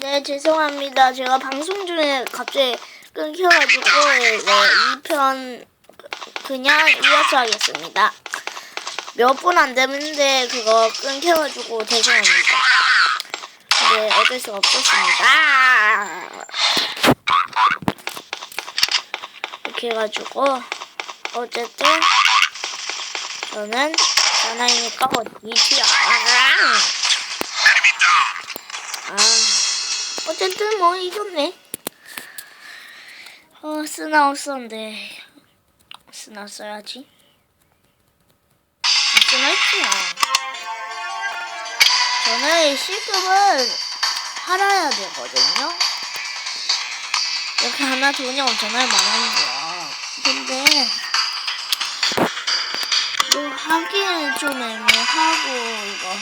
네, 죄송합니다. 제가 방송 중에 갑자기 끊겨가지고, 네, 2편 그냥 이어서 하겠습니다. 몇 분안 됐는데, 그거 끊겨가지고 죄송합니다. 네, 어쩔 수가 없었습니다. 이렇게 해가지고, 어쨌든, 저는 사나이니까 어디지야. 아, 어쨌든 뭐 이겼네. 어, 쓰나 없었는데 쓰나 써야지. 아, 쓰나 있지요. 저는 C급을 팔아야 되거든요. 이렇게 하나 돈이 엄청나게 많은데요. 근데 뭐 하기는 좀 애매하고 이거